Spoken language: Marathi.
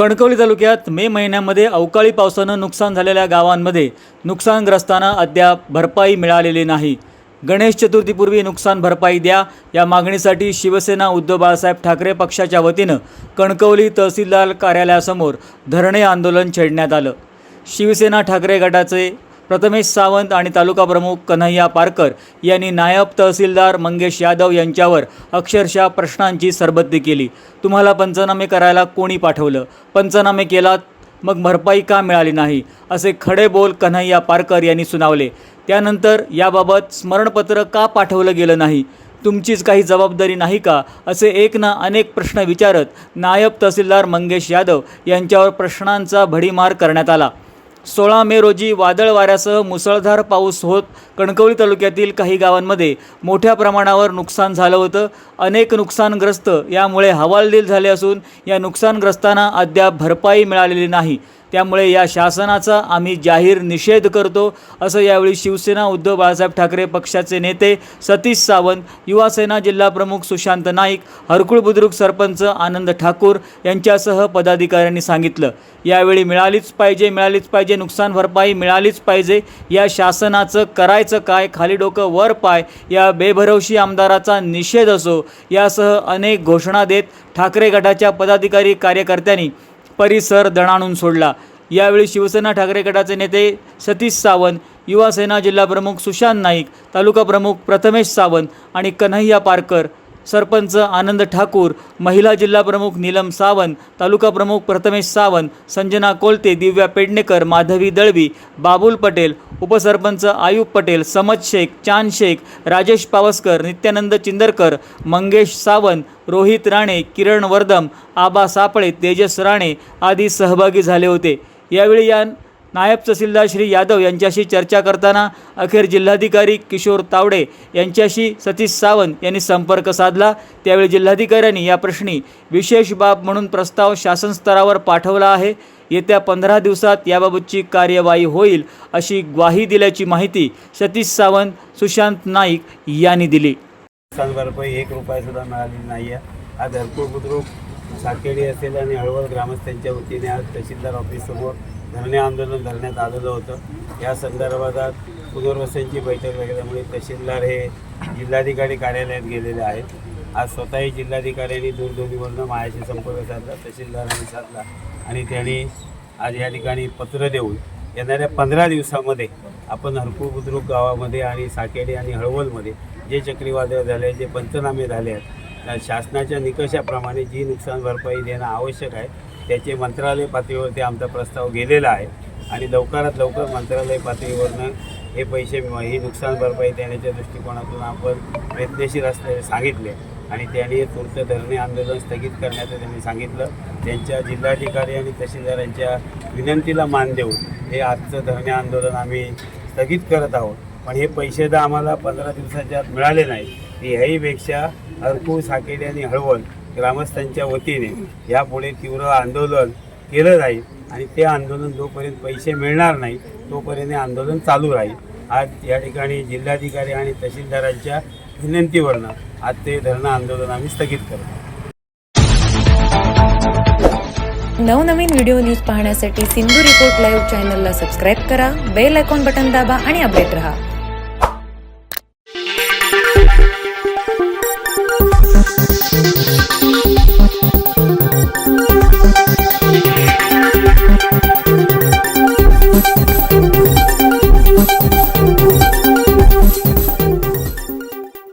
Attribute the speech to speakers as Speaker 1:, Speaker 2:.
Speaker 1: कणकवली तालुक्यात मे महिन्यामध्ये अवकाळी पावसानं नुकसान झालेल्या गावांमध्ये नुकसानग्रस्तांना अद्याप भरपाई मिळालेली नाही. गणेश चतुर्थीपूर्वी नुकसान भरपाई द्या या मागणीसाठी शिवसेना उद्धव बाळासाहेब ठाकरे पक्षाच्या वतीनं कणकवली तहसीलदार कार्यालयासमोर धरणे आंदोलन छेडण्यात आलं. शिवसेना ठाकरे गटाचे प्रथमेश सावंत आणि तालुका प्रमुख कन्हैया पारकर यांनी नायब तहसीलदार मंगेश यादव यांच्यावर अक्षरशः प्रश्नांची सरबत्ती केली. तुम्हाला पंचनामे करायला कोणी पाठवलं? पंचनामे केलात मग भरपाई का मिळाली नाही? असे खडे बोल कन्हैया पारकर यांनी सुनावले. त्यानंतर याबाबत स्मरणपत्र का पाठवलं गेलं नाही? तुमचीच काही जबाबदारी नाही का? असे एक ना अनेक प्रश्न विचारत नायब तहसीलदार मंगेश यादव यांच्यावर प्रश्नांचा भडीमार करण्यात आला. सोळा मे रोजी वादळ वाऱ्यासह मुसळधार पाऊस होत कणकवली तालुक्यातील काही गावांमध्ये मोठ्या प्रमाणावर नुकसान झालं होतं. अनेक नुकसानग्रस्त यामुळे हवालदिल झाले असून या नुकसानग्रस्तांना अद्याप भरपाई मिळालेली नाही. त्यामुळे या शासनाचा आम्ही जाहीर निषेध करतो असं यावेळी शिवसेना उद्धव बाळासाहेब ठाकरे पक्षाचे नेते सतीश सावंत युवासेना जिल्हाप्रमुख सुशांत नाईक हरकुळ बुद्रुक सरपंच आनंद ठाकूर यांच्यासह पदाधिकाऱ्यांनी सांगितलं. यावेळी मिळालीच पाहिजे मिळालीच पाहिजे नुकसान भरपाई मिळालीच पाहिजे या शासनाचं करायचं काय खाली डोकं वर पाय या बेभरवशी आमदाराचा निषेध असो यासह अनेक घोषणा देत ठाकरे गटाच्या पदाधिकारी कार्यकर्त्यांनी परिसर दणाणून सोडला. यावेळी शिवसेना ठाकरे गटाचे नेते सतीश सावंत युवासेना जिल्हाप्रमुख सुशांत नाईक तालुका प्रमुख प्रथमेश सावंत आणि कन्हैया पारकर सरपंच आनंद ठाकूर महिला जिल्हाप्रमुख नीलम सावंत तालुका प्रमुख प्रथमेश सावंत संजना कोलते दिव्या पेडणेकर माधवी दळवी बाबुल पटेल उपसरपंच आयुब पटेल समज शेख चांद शेख राजेश पावसकर नित्यानंद चिंदरकर मंगेश सावंत रोहित राणे किरण वर्धम आबा सापळे तेजस राणे आदी सहभागी झाले होते. यावेळी या नायब तहसीलदार श्री यादव यांच्याशी चर्चा करताना अखेर जिल्हाधिकारी किशोर तावडे यांच्याशी सतीश सावंत यांनी संपर्क साधला. त्यावेळी जिल्हाधिकाऱ्यांनी या प्रश्नी विशेष बाब म्हणून प्रस्ताव शासन स्तरावर पाठवला आहे. येत्या पंधरा दिवसात याबाबतची कार्यवाही होईल अशी ग्वाही दिल्याची माहिती सतीश सावंत सुशांत नाईक यांनी दिली.
Speaker 2: एक रुपयासुद्धा मिळालेली नाही आहे हा घरकुल बुद्रुक साकेडी असेल आणि हळवद ग्रामस्थांच्या वतीने आज तहसीलदार ऑफिससमोर धरणे आंदोलन धरण्यात आलेलं होतं. या संदर्भात आज पुनर्वसनची बैठक लागल्यामुळे तहसीलदार हे जिल्हाधिकारी कार्यालयात गेलेले आहेत. आज स्वतःही जिल्हाधिकाऱ्यांनी दूरध्वनीवरनं मायाशी संपर्क साधला तहसीलदारांनी साधला आणि त्यांनी आज या ठिकाणी पत्र देऊन येणाऱ्या पंधरा दिवसामध्ये आपण हरपूर बुद्रुक गावामध्ये आणि साकेडी आणि हळवलमध्ये जे चक्रीवादळ झाले जे पंचनामे झाले आहेत शासनाच्या निकषाप्रमाणे जी नुकसान भरपाई देणं आवश्यक आहे त्याचे मंत्रालय पातळीवरती आमचा प्रस्ताव गेलेला आहे. आणि लवकरात लवकर मंत्रालय पातळीवरनं हे पैसे ही नुकसान भरपाई देण्याच्या दृष्टिकोनातून आपण प्रयत्नशील असल्याचे सांगितले. आणि त्यांनी तुर्त धरणे आंदोलन स्थगित करण्याचं त्यांनी सांगितलं. त्यांच्या जिल्हाधिकारी आणि तहसीलदारांच्या विनंतीला मान देऊन हे आजचं धरणे आंदोलन आम्ही स्थगित करत आहोत. पण हे पैसे तर आम्हाला पंधरा दिवसाच्या आत मिळाले नाही ह्याहीपेक्षा हरकूळ साकेली आणि हळवल ग्रामस्थांच्या वतीने यापुढे तीव्र आंदोलन केलं जाईल आणि ते आंदोलन जोपर्यंत पैसे मिळणार नाही तोपर्यंत हे आंदोलन चालू राहील. आज या ठिकाणी जिल्हाधिकारी आणि तहसीलदारांच्या विनंतीवरनं आज ते धरणं आंदोलन आम्ही स्थगित करतो.
Speaker 3: नवनवीन व्हिडिओ न्यूज पाहण्यासाठी सिंधू रिपोर्ट लाईव्ह चॅनलला सबस्क्राईब करा बेल आयकॉन बटन दाबा आणि अपडेट रहा.